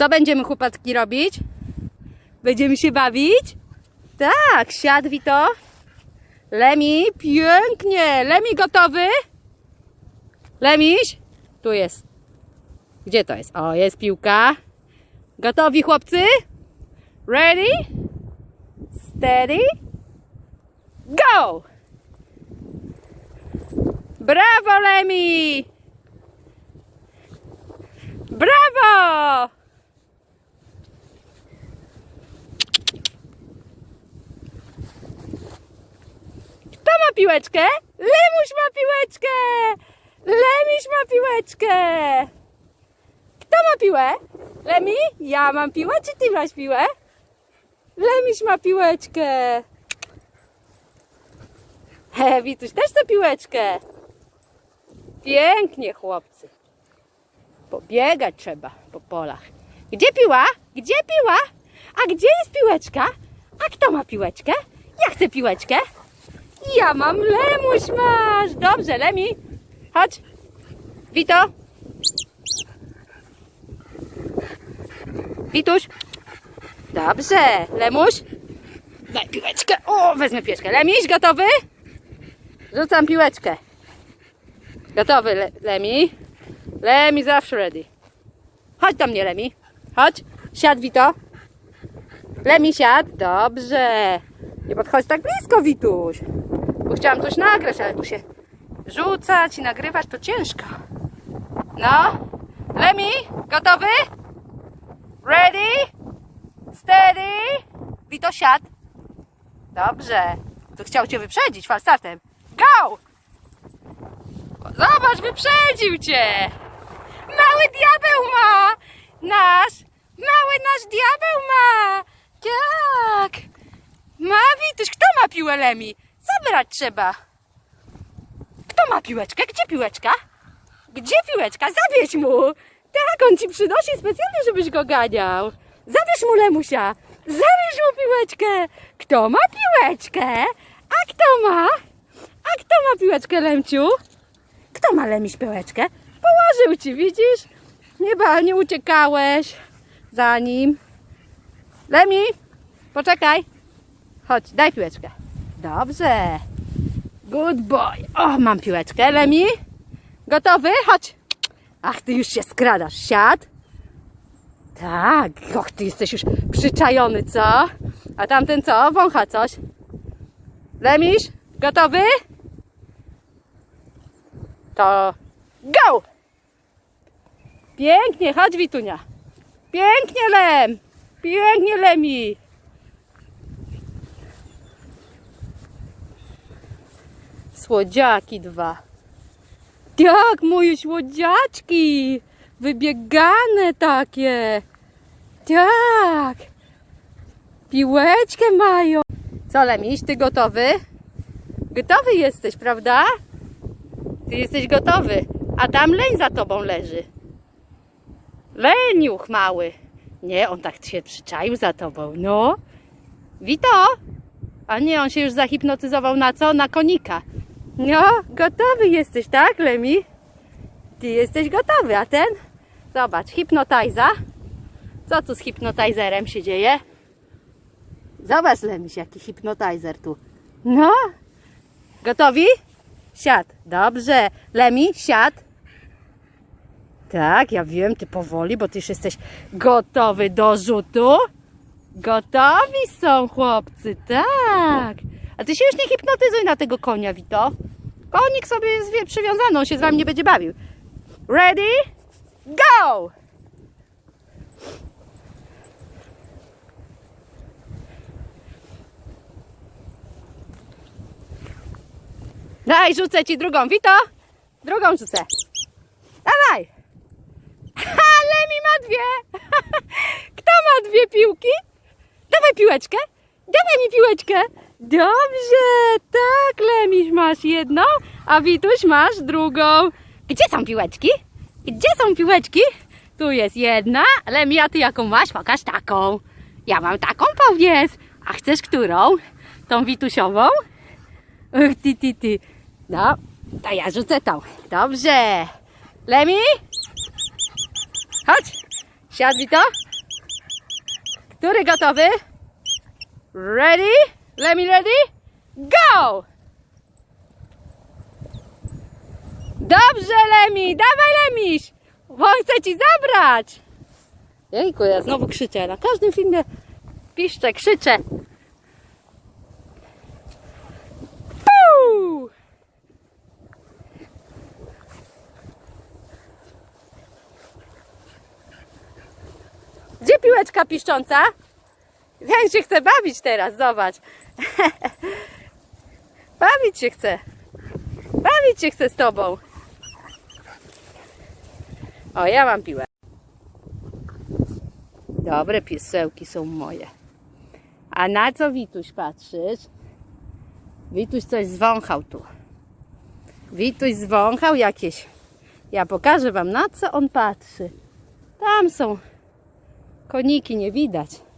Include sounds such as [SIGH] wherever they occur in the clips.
Co będziemy chłopaki robić? Będziemy się bawić? Tak, siadł Wito. Lemi, pięknie. Lemi gotowy? Lemiś? Tu jest. Gdzie to jest? O, jest piłka. Gotowi chłopcy? Ready? Steady? Go! Brawo, Lemi! Brawo! Kto piłeczkę? Lemuś ma piłeczkę! Lemiś ma piłeczkę! Kto ma piłę? Lemi? Ja mam piłę, czy ty masz piłę? Lemiś ma piłeczkę. He, Wituś też tę piłeczkę. Pięknie, chłopcy. Pobiegać trzeba po polach. Gdzie piła? Gdzie piła? A gdzie jest piłeczka? A kto ma piłeczkę? Ja chcę piłeczkę. Ja mam, Lemuś masz. Dobrze, Lemi. Chodź. Wito. Wituś. Dobrze, Lemuś. Daj piłeczkę. O, wezmę piłeczkę. Lemiś, gotowy? Rzucam piłeczkę. Gotowy, Le Lemi. Lemi zawsze ready. Chodź do mnie, Lemi. Chodź. Siad, Wito. Lemi, siad. Dobrze. Nie podchodź tak blisko, Wituś. Bo chciałam coś nagrać, ale tu się rzucać i nagrywać to ciężko. No. Lemi, gotowy? Ready? Steady? Wito, siad. Dobrze. To chciał cię wyprzedzić falstatem. Go! Zobacz, wyprzedził cię! Mały diabeł ma! Nasz! Mały nasz diabeł ma! Tak! Ma Wituś, kto ma piłę Lemi? Zabrać trzeba. Kto ma piłeczkę? Gdzie piłeczka? Gdzie piłeczka? Zabierz mu! Tak, on ci przynosi specjalnie, żebyś go ganiał. Zabierz mu Lemusia! Zabierz mu piłeczkę! Kto ma piłeczkę? A kto ma? A kto ma piłeczkę, Lemciu? Kto ma Lemiś piłeczkę? Położył ci, widzisz? Nie, ba, nie uciekałeś za nim. Lemi, poczekaj. Chodź, daj piłeczkę. Dobrze. Good boy. O, mam piłeczkę. Lemi, gotowy? Chodź. Ach, ty już się skradasz. Siad. Tak. Och, ty jesteś już przyczajony, co? A tamten co? Wącha coś. Lemiś, gotowy? To go! Pięknie, chodź Witunia. Pięknie Lem. Pięknie Lemi. Słodziaki dwa. Tak, moje słodziaczki. Wybiegane takie. Tak. Piłeczkę mają. Co Lemiś, ty gotowy? Gotowy jesteś, prawda? Ty jesteś gotowy, a tam leń za tobą leży. Leniuch mały. Nie, on tak się przyczaił za tobą. No. Wito! A nie, on się już zahipnotyzował na co? Na konika. No, gotowy jesteś, tak, Lemi? Ty jesteś gotowy, a ten? Zobacz, hipnotajza. Co tu z hipnotizerem się dzieje? Zobacz, Lemiś, jaki hipnotizer tu. No. Gotowi? Siad. Dobrze. Lemi, siad. Tak, ja wiem, ty powoli, bo ty już jesteś gotowy do rzutu. Gotowi są chłopcy, tak. A ty się już nie hipnotyzuj na tego konia, Wito. Konik sobie jest przywiązany, on się z wami nie będzie bawił. Ready? Go! Daj, rzucę ci drugą. Wito, drugą rzucę. Dawaj. Ha, Lemi ma dwie. [LAUGHS] Kto ma dwie piłki? Dawaj piłeczkę. Dawaj mi piłeczkę. Dobrze, tak, Lemiś masz jedną, a Wituś masz drugą. Gdzie są piłeczki? Gdzie są piłeczki? Tu jest jedna. Lemi, a ty jaką masz? Pokaż taką. Ja mam taką, powiedz. A chcesz którą? Tą Witusiową? Uch, ty, ty, ty. No, to ja rzucę tą. Dobrze. Lemi? Chodź. Siadli to? Który gotowy? Ready? Let me ready? Go! Dobrze, Lemi! Dawaj, Lemiś! Bo on ci zabrać! Jejku, ja znowu krzyczę. Na każdym filmie piszczę, krzyczę. Gdzie piłeczka piszcząca? Jak się chce bawić teraz, zobacz. [LAUGHS] bawić się chce. Bawić się chce z tobą. O, ja mam piłę. Dobre piesełki są moje. A na co Wituś patrzysz? Wituś coś zwąchał tu. Wituś zwąchał jakieś. Ja pokażę wam na co on patrzy. Tam są koniki, nie widać.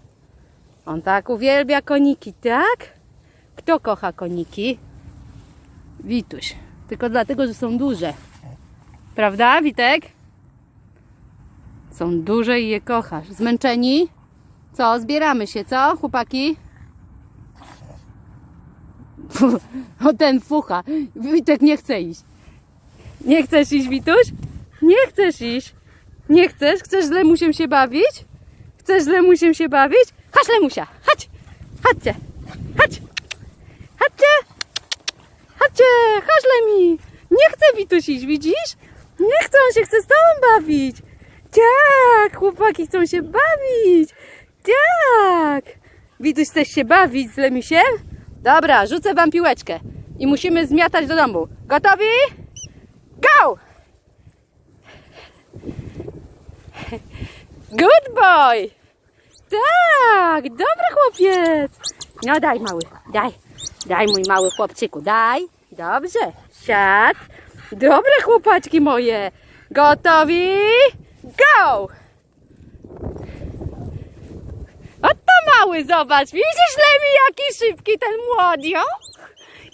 On tak uwielbia koniki, tak? Kto kocha koniki? Wituś. Tylko dlatego, że są duże. Prawda, Witek? Są duże i je kochasz. Zmęczeni? Co, zbieramy się, co, chłopaki? O ten fucha. Witek nie chce iść. Nie chcesz iść, Wituś? Nie chcesz iść. Nie chcesz? Chcesz z Lemusiem się bawić? Chcesz z Lemusiem się bawić? Chodź, Lemusia, chodź. Chodźcie. Chodź. Chodźcie. Chodźcie. Chodź, Lemi. Nie chce Wituś iść, widzisz? Nie chce, on się chce z tobą bawić. Tak, chłopaki chcą się bawić. Tak. Wituś, chcesz się bawić z Lemisiem? Dobra, rzucę wam piłeczkę. I musimy zmiatać do domu. Gotowi? Go! Good boy! Tak, dobry chłopiec. No daj mały, daj. Daj mój mały chłopczyku, daj. Dobrze, siad. Dobre chłopaczki moje. Gotowi? Go! Oto mały, zobacz. Widzisz, Lemi, jaki szybki ten młodziak?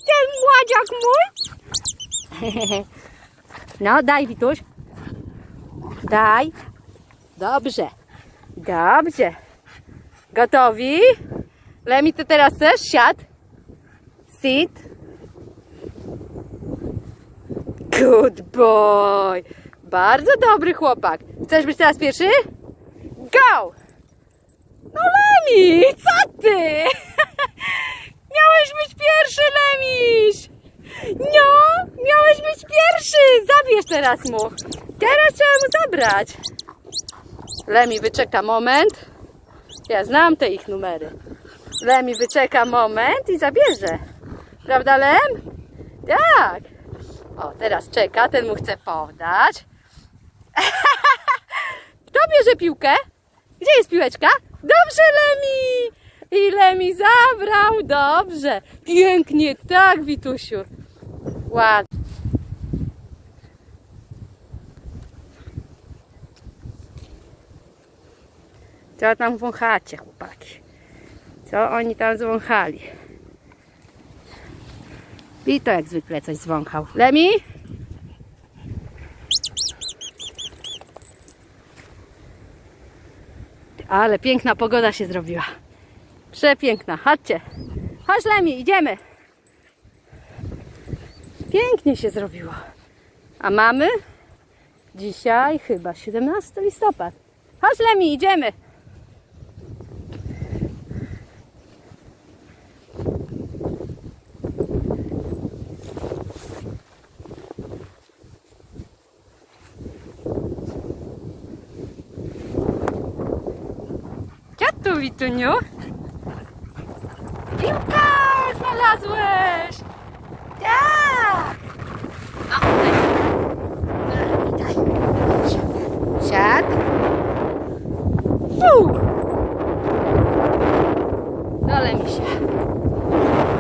Ten młodziak mój? [LAUGHS] No, daj, Wituś. Daj. Dobrze. Dobrze. Gotowi? Lemi, ty teraz też siad. Sit. Good boy. Bardzo dobry chłopak. Chcesz być teraz pierwszy? Go! No Lemi, co ty? [LAUGHS] Miałeś być pierwszy, Lemiś. No, miałeś być pierwszy. Zabierz teraz mu. Teraz trzeba mu zabrać. Lemi wyczeka moment. Ja znam te ich numery. Lemi wyczeka moment i zabierze. Prawda, Lem? Tak. O, teraz czeka, ten mu chce podać. [LAUGHS] Kto bierze piłkę? Gdzie jest piłeczka? Dobrze, Lemi! I Lemi zabrał, dobrze. Pięknie, tak, Witusiu. Ładnie. Co tam wąchacie, chłopaki? Co oni tam zwąchali? I to jak zwykle coś zwąchał. Lemi? Ale piękna pogoda się zrobiła. Przepiękna. Chodźcie. Chodź Lemi, idziemy. Pięknie się zrobiło. A mamy dzisiaj chyba 17 listopad. Chodź Lemi, idziemy. Co tu, Wituniu? Piłka znalazłeś! Tak! Siad. Fu! Dole mi się.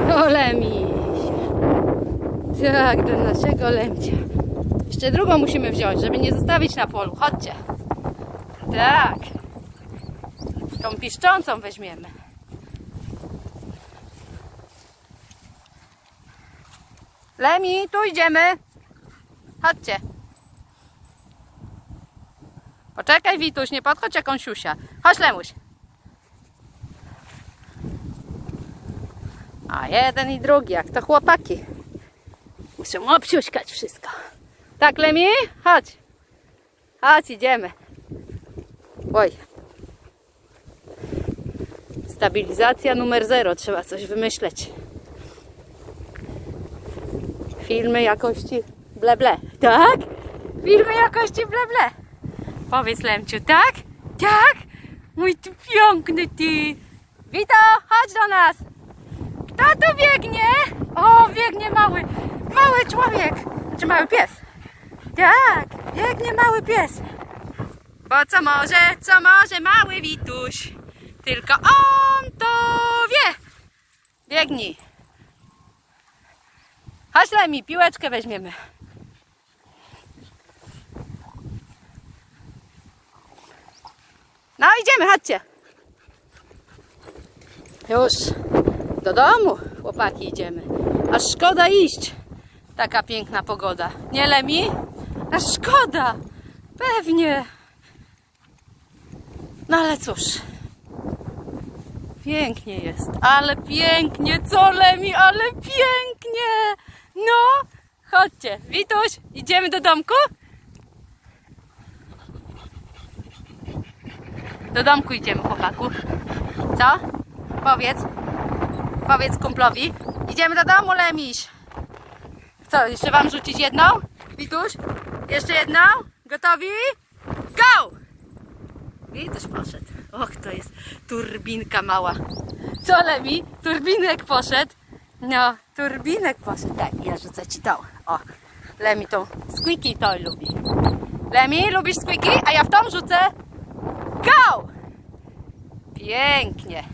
Dole mi się. Tak, do naszego lemcia. Jeszcze drugą musimy wziąć, żeby nie zostawić na polu. Chodźcie. Tak. Tą piszczącą weźmiemy. Lemi, tu idziemy. Chodźcie. Poczekaj, Wituś, nie podchodź jakąś siusia. Chodź, Lemuś. A jeden i drugi, jak to chłopaki. Muszą obsiuśkać wszystko. Tak, Lemi? Chodź. Chodź, idziemy. Oj, Stabilizacja numer zero. Trzeba coś wymyśleć. Filmy jakości ble ble. Tak? Filmy jakości ble ble. Powiedz Lemciu, tak? Tak? Mój ty piękny ty. Wito, chodź do nas. Kto tu biegnie? O, biegnie mały, mały człowiek. Czy mały pies? Tak, biegnie mały pies. Bo co może, co może mały Wituś? Tylko on to wie. Biegnij. Chodź Lemi, piłeczkę weźmiemy. No idziemy, chodźcie. Już do domu, chłopaki, idziemy. Aż szkoda iść. Taka piękna pogoda. Nie Lemi? Aż szkoda. Pewnie. No ale cóż. Pięknie jest. Ale pięknie. Co Lemi? Ale pięknie. No. Chodźcie. Wituś, idziemy do domku? Do domku idziemy, chłopaku. Co? Powiedz. Powiedz kumplowi. Idziemy do domu, Lemiś. Co, jeszcze wam rzucić jedną? Wituś? Jeszcze jedną? Gotowi? Go! Wituś poszedł. Och, to jest turbinka mała. Co, Lemi? Turbinek poszedł. No, turbinek poszedł. Tak, ja rzucę ci tą. O, Lemi tą squeaky toy lubi. Lemi, lubisz squeaky? A ja w tą rzucę. Go! Pięknie.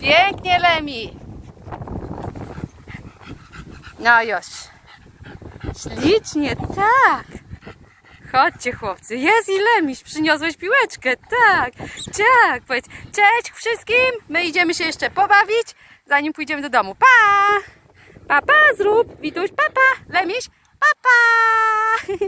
Pięknie, Lemi. No już. Ślicznie, tak. Chodźcie, chłopcy. Jest i Lemiś. Przyniosłeś piłeczkę. Tak, tak. Powiedz cześć wszystkim. My idziemy się jeszcze pobawić, zanim pójdziemy do domu. Pa! Pa, pa, zrób. Wituś, pa, pa. Lemiś, pa, pa. [LAUGHS]